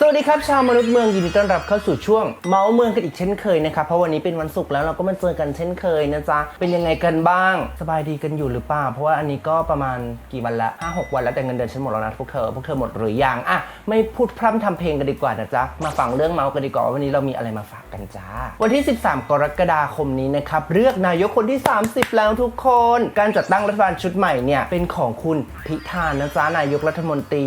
สวัสดีครับ ชาวมนุษย์เมืองยินดีต้อนรับเข้าสู่ช่วง เมาส์เมืองกันอีกเช่นเคยนะครับเพราะวันนี้เป็นวันศุกร์แล้วเราก็มาเจอกันเช่นเคยนะจ๊ะเป็นยังไงกันบ้าง สบายดีกันอยู่หรือเปล่าเพราะว่าอันนี้ก็ประมาณกี่วันละห้าหกวันแล้วแต่เงินเดือนฉันหมดแล้วนะพวกเธอพวกเธอหมดหรือยังอะไม่พูดพร่ำทำเพลงกันดีกว่านะจ๊ะมาฟังเรื่องเมาส์กันดีกว่าวันนี้เรามีอะไรมาฝากกันจ้า วันที่ 13 กรกฎาคมนี้นะครับเลือกนายกคนที่ 30 แล้วทุกคน การจัดตั้งรัฐบาลชุดใหม่เนี่ยเป็นของคุณพิธานะจ๊ะนายกรัฐมนตรี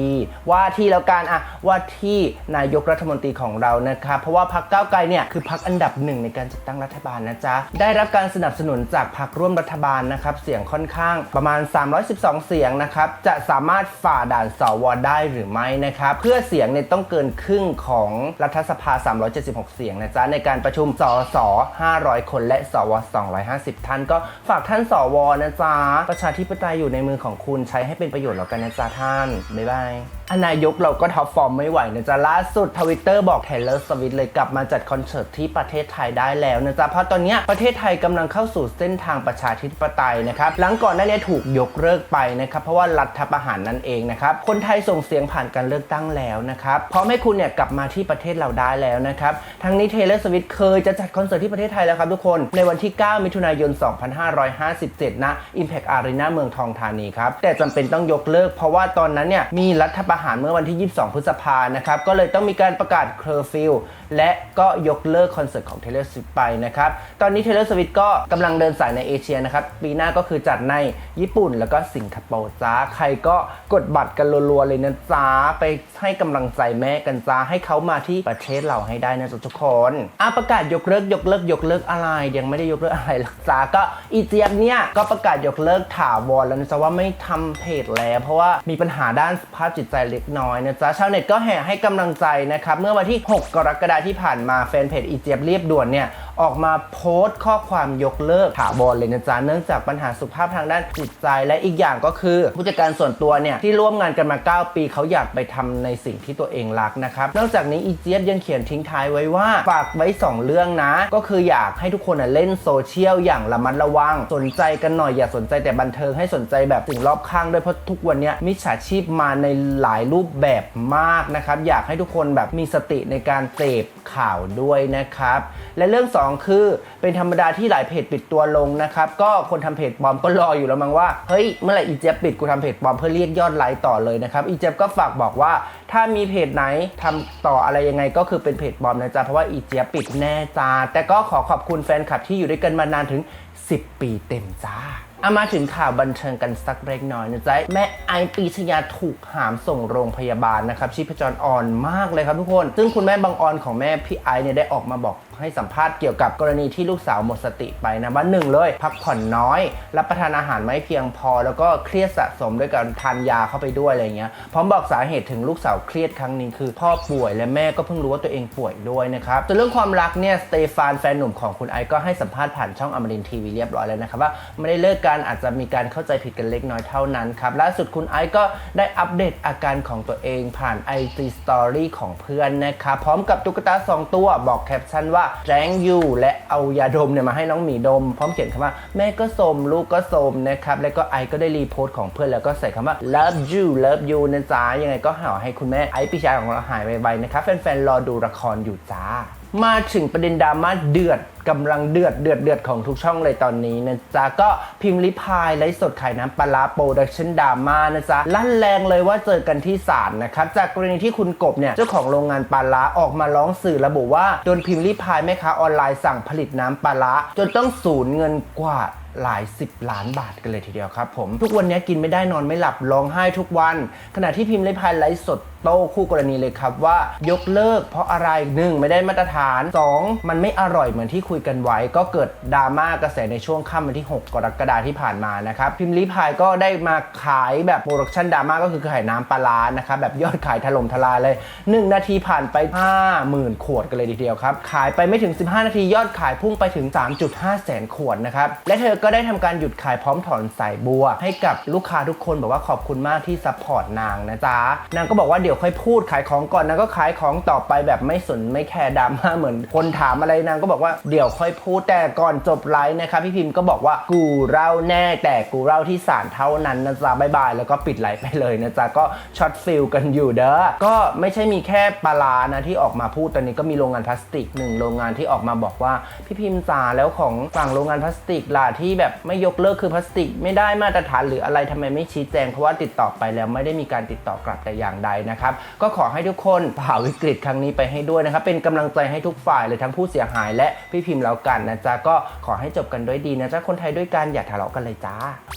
ว่าที่แล้วกันอะว่าที่นายกรัฐมนตรีของเรานะครับเพราะว่าพรรคก้าวไกลเนี่ยคือพรรคอันดับหนึ่งในการจัดตั้งรัฐบาลนะจ๊ะได้รับการสนับสนุนจากพรรคร่วมรัฐบาลนะครับเสียงค่อนข้างประมาณ 312 เสียงนะครับจะสามารถฝ่าด่านสวได้หรือไม่นะครับเพื่อเสียงเนี่ยต้องเกินครึ่งของรัฐสภา 376 เสียงนะจ๊ะในการประชุมสส500 คนและสว250 ท่านก็ฝากท่านสวนะจ๊ะประชาธิปไตยอยู่ในมือของคุณใช้ให้เป็นประโยชน์แล้วกันนะจ๊ะท่านบ๊ายบายอนนายกเราก็ท็อปฟอร์มไม่ไหวนะจ๊ะล่าสุดทวิตเตอร์บอก Taylor Swift เลยกลับมาจัดคอนเสิร์ตที่ประเทศไทยได้แล้วนะจ๊ะ เพราะตอนนี้ประเทศไทยกำลังเข้าสู่เส้นทางประชาธิปไตยนะครับ หลังก่อนหน้านี้ถูกยกเลิกไปนะครับ เพราะว่ารัฐประหารนั่นเองนะครับ คนไทยส่งเสียงผ่านการเลือกตั้งแล้วนะครับ พร้อมให้คุณเนี่ยกลับมาที่ประเทศเราได้แล้วนะครับ ทั้งนี้ Taylor Swift เคยจะจัดคอนเสิร์ตที่ประเทศไทยแล้วครับทุกคน ในวันที่ 9 มิถุนายน 2557 ณ Impact Arena เมืองทองธานีครับ แต่จำเป็นต้องยกเลิก เพราะว่าตอนนั้นเนี่ยมีรัฐประหารเมื่อวันที่ 22 พฤษภานะครับ ก็เลยต้องมีการประกาศเคอร์ฟิวและก็ยกเลิกคอนเสิร์ตของ Taylor Swift ไปนะครับ ตอนนี้ Taylor Swift ก็กำลังเดินสายในเอเชียนะครับ ปีหน้าก็คือจัดในญี่ปุ่นแล้วก็สิงคโปร์จ้า ใครก็กดบัตรกันรัวๆเลยนะจ้า ไปให้กำลังใจแม่กันจ้า ให้เขามาที่ประเทศเราให้ได้นะทุกคนอะประกาศยกเลิกยกเลิกยกเลิกอะไร ยังไม่ได้ยกเลิกอะไรหรอกจ้า ก็อีเจี๊ยบเนี่ยก็ประกาศยกเลิกถาวรแล้วนะจ๊ะว่าไม่ทำเพจแล้ว เพราะว่ามีปัญหาด้านสภาพจิตใจเล็กน้อยนะจ๊ะชาวเน็ตก็แห่ให้กำลังำลังใจนะครับ เมื่อวันที่ 6 กรกฎาคมที่ผ่านมาแฟนเพจอีเจี๊ยบเรียบด่วนเนี่ยออกมาโพสต์ข้อความยกเลิกถาวรเลยนะจ๊ะเนื่องจากปัญหาสุขภาพทางด้านจิตใจ และอีกอย่างก็คือ ผู้จัดการส่วนตัวเนี่ยที่ร่วมงานกันมา 9 ปีเขาอยากไปทำในสิ่งที่ตัวเองรักนะครับนอกจากนี้อีเจี๊ยบยังเขียนทิ้งท้ายไว้ว่าฝากไว้ 2 เรื่องนะ ก็คืออยากให้ทุกคนเล่นโซเชียลอย่างระมัดระวัง สนใจกันหน่อยอย่าสนใจแต่บันเทิงให้สนใจแบบสิ่งรอบข้างด้วยเพราะทุกวันนี้มิจฉาชีพมาในหลายรูปแบบมากนะครับอยากให้ทุกคนแบบมีสติในการเสพข่าวด้วยนะครับและเรื่อง2 คือ เป็นธรรมดาที่หลายเพจปิดตัวลงนะครับ ก็คนทำเพจปลอมก็รออยู่แล้วมั้งว่า เฮ้ย เมื่อไหร่อีเจี๊ยบปิดกูทำเพจปลอมเพื่อเรียกยอดไลค์ต่อเลยนะครับ อีเจี๊ยบก็ฝากบอกว่า ถ้ามีเพจไหนทำต่ออะไรยังไงก็คือเป็นเพจปลอมนะจ๊ะเพราะว่าอีเจี๊ยบปิดแน่จ้าแต่ก็ขอขอบคุณแฟนคลับที่อยู่ด้วยกันมานานถึง 10 ปีเต็มจ้า เอามาถึงข่าวบันเทิงกันสักเล็กน้อยนะจ๊ะแม่ไอปีชยาถูกหามส่งโรงพยาบาลนะครับชีพจรอ่อนมากเลยครับทุกคน ซึ่งคุณแม่บางออนของแม่พี่ไอเนี่ยได้ออกมาบอกให้สัมภาษณ์เกี่ยวกับกรณีที่ลูกสาวหมดสติไปนะว่าหนึ่งเลย พักผ่อนน้อย รับประทานอาหารไม่เพียงพอ แล้วก็เครียดสะสมด้วยการทานยาเข้าไปด้วยอะไรเงี้ยพร้อมบอกสาเหตุถึงลูกสาวเครียดครั้งนี้คือ พ่อป่วยและแม่ก็เพิ่งรู้ว่าตัวเองป่วยด้วยนะครับส่วนเรื่องความรักเนี่ยสเตฟานแฟนหนุ่มของคุณไอก็ให้สัมภาษณ์ผ่านช่องอมรินทีวีเรียบร้อยแล้วนะครับว่าไม่ได้เลิกกันอาจจะมีการเข้าใจผิดกันเล็กน้อยเท่านั้นครับล่าสุดคุณไอซ์ก็ได้อัปเดตอาการของตัวเองผ่าน IG Story ของเพื่อนนะครับพร้อมกับตุ๊กตาสองตัวบอกแคปชั่นว่าแรงยูและเอายาดมเนี่ยมาให้น้องหมีดม พร้อมเขียนคำว่าแม่ก็สมลูกก็สมนะครับแล้วก็ไอซ์ก็ได้รีโพสต์ของเพื่อนแล้วก็ใส่คำว่า love you love you นะจ๊ะยังไงก็หาให้คุณแม่ไอซ์ปิชายของเราหายไวๆนะครับแฟนๆรอดูละครอยู่จ้ามาถึงประเด็นดราม่าเดือดกำลังเดือดเดือดเดือดของทุกช่องเลยตอนนี้นะจ๊ะก็พิมพ์ลิพายไลฟ์สดขายน้ำปลาโปรดักชั่นดราม่านะจ๊ะลั่นแรงเลยว่าเจอกันที่ศาลนะครับจากกรณีที่คุณกบเนี่ยเจ้าของโรงงานปลาออกมาร้องสื่อระบุว่าโดนพิมพ์ลิพายแม่ค้าออนไลน์สั่งผลิตน้ำปลาจนต้องสูญเงินกว่าหลายสิบล้านบาทกันเลยทีเดียวครับผม ทุกวันนี้กินไม่ได้นอนไม่หลับร้องไห้ทุกวัน ขณะที่พิมพ์ลิพายไลฟ์สดโต้คู่กรณีเลยครับว่า ยกเลิกเพราะอะไร 1. ไม่ได้มาตรฐาน 2. มันไม่อร่อยเหมือนที่คุยกันไว้ ก็เกิดดราม่ากระแสในช่วงค่ำวันที่ 6 กรกฎาคมที่ผ่านมานะครับพิมพ์ลิพายก็ได้มาขายแบบโปรดักชันดราม่าก็คือขายน้ำปลาร้านะครับแบบยอดขายถล่มทลายเลย 1 นาทีผ่านไป 50,000 ขวดกันเลยทีเดียวครับ ขายไปไม่ถึง 15 นาทียอดขายพุ่งไปถึง 3.5 แสนขวดนะครับและเธอก็ได้ทำการหยุดขายพร้อมถอนสายบัว ให้กับลูกค้าทุกคนบอกว่าขอบคุณมากที่ซัพพอร์ตนางนะจ๊ะนางก็บอกว่าเดี๋ยวดี๋ยวค่อยพูดขายของก่อนนางก็ขายของต่อไปแบบไม่สนไม่แคร์ดราม่าเหมือนคนถามอะไรนางก็บอกว่าเดี๋ยวี๋ยวค่อยพูดแต่ก่อนจบไลฟ์นะคะพี่พิมพ์ก็บอกว่ากูเล่าแน่แต่กูเล่าที่ศาลเท่านั้นนะจ๊ะบายบายแล้วก็ปิดไลฟ์ไปเลยนะจ๊ะก็ช็อตฟิลกันอยู่เด้อก็ไม่ใช่มีแค่ปลาร้านะที่ออกมาพูดตอนนี้ก็มีโรงงานพลาสติกหนึ่งโรงงานที่ออกมาบอกว่าพี่พิมพ์จ๋าแล้วของฝั่งโรงงานพลาสติกล่ะที่แบบไม่ยกเลิกคือพลาสติก ไม่ได้มาตรฐานหรืออะไรทำไมไม่ชี้แจงเพราะว่าติดต่อไปแล้วไม่ได้มีการติดต่อกลับแต่อย่างใดนะครับก็ขอให้ทุกคนผ่าวิกฤตครั้งนี้ไปให้ด้วยนะครับเป็นกำลังใจให้ทุกฝ่ายเลยทั้งผู้เสียหายและพี่พิมพ์แล้วกันนะจ๊ะก็ขอให้จบกันด้วยดีนะจ๊ะคนไทยด้วยกันอย่าทะเลาะกันเลยจ้า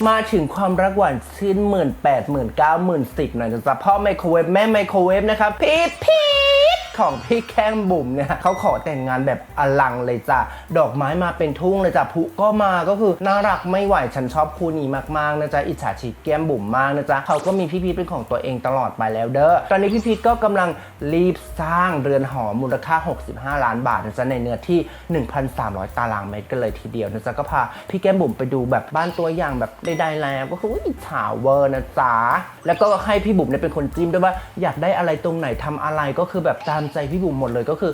มาถึงความรักหวานชื่นหมื่นแปดหมื่นเก้าหมื่นสิบหน่อยนะจ๊ะพ่อไมโครเวฟแม่ไมโครเวฟนะครับพี่พี่ ของพี่แข้งบุ๋มเนี่ยเขาขอแต่งงานแบบอลังเลยจ้ะดอกไม้มาเป็นทุ่งเลยจ้ะพลุก็มาก็คือน่ารักไม่ไหวฉันชอบคู่นี้มากๆนะจ๊ะอิจฉาชีแก้มบุ๋มมากนะจ๊ะเขาก็มีพี่พีทเป็นของตัวเองตลอดไปแล้วเด้อตอนนี้พี่พีทก็กำลังรีบสร้างเรือนหอมูลค่า 65 ล้านบาทนะจ๊ะในเนื้อที่ 1,300 ตารางเมตรกันเลยทีเดียวนะจ๊ะก็พาพี่แก้มบุ๋มไปดูแบบบ้านตัวอย่างแบบใดๆแล้วก็คืออิจฉาเวอร์นะจ๊ะแล้วก็ให้พี่บุ๋มเนี่ยเป็นคนจิ้มด้วยว่าอยากได้อะไรตรงไหนทำอะไรก็คือแบบตามใจพี่บุ๋มหมดเลยก็คือ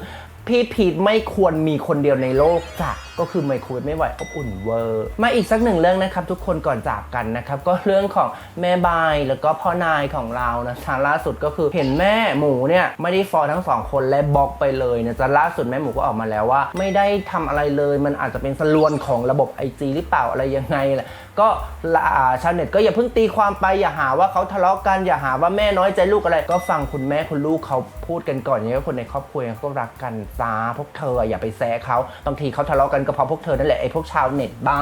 พี่พีทไม่ควรมีคนเดียวในโลกจ้ะก็คือไมโครเวฟไม่ไหวอบอุ่นเวอร์ มาอีกสักหนึ่งเรื่องนะครับ ทุกคนก่อนจากกันนะครับ ก็เรื่องของแม่บายแล้วก็พ่อนายของเรานะทางล่าสุดก็คือเห็นแม่หมูเนี่ย ไม่ได้ฟอลทั้งสองคนและบล็อกไปเลยนะจะล่าสุดแม่หมูก็ออกมาแล้วว่า ไม่ได้ทำอะไรเลยมันอาจจะเป็นสลวนของระบบ IG หรือเปล่าอะไรยังไงแหละก็อ่าชาวเน็ตก็อย่าเพิ่งตีความไปอย่าหาว่าเขาทะเลาะกันอย่าหาว่าแม่น้อยใจลูกอะไร ก็ฟังคุณแม่คุณลูกเขาพูดกันก่อนอย่างนี้คนในครอบครัวเขาก็รักกันจ้าพวกเธออย่าไปแซะเขาบางทีเขาทะเลาะกันก็เพราะพวกเธอนั่นแหละไอ้พวกชาวเน็ตบ้า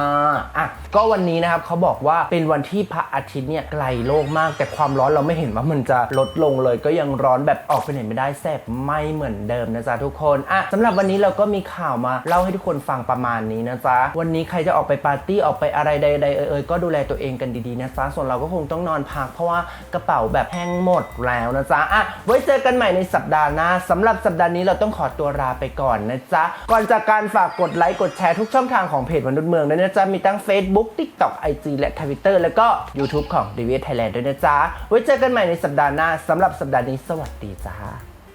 อะก็วันนี้นะครับเขาบอกว่าเป็นวันที่พระอาทิตย์เนี่ยไกลโลกมาก แต่ความร้อนเราไม่เห็นว่ามันจะลดลงเลย ก็ยังร้อนแบบออกไปไหนไม่ได้แสบไม่เหมือนเดิมนะจ๊ะทุกคนอะสำหรับวันนี้เราก็มีข่าวมาเล่าให้ทุกคนฟังประมาณนี้นะจ๊ะวันนี้ใครจะออกไปปาร์ตี้ออกไปอะไรใดๆเอ่ยๆก็ดูแลตัวเองกันดีๆนะจ๊ะส่วนเราก็คงต้องนอนพักเพราะว่ากระเป๋าแบบแห้งหมดแล้วนะจ๊ะอะไว้เจอกันใหม่ในสัปดาห์หน้าสำหรับสัปดาห์นี้เราต้องขอตัวลาไปก่อนนะจ๊ะ ก่อนจากการฝากกดไลค์กดแชร์ทุกช่องทางของเพจมนุษย์เมืองด้วยนะจ๊ะ มีทั้ง Facebook TikTok IG และ Twitter แล้วก็ YouTube ของ d v Thailand ด้วยนะจ๊ะ ไว้เจอกันใหม่ในสัปดาห์หน้าสำหรับสัปดาห์นี้สวัสดีจ้า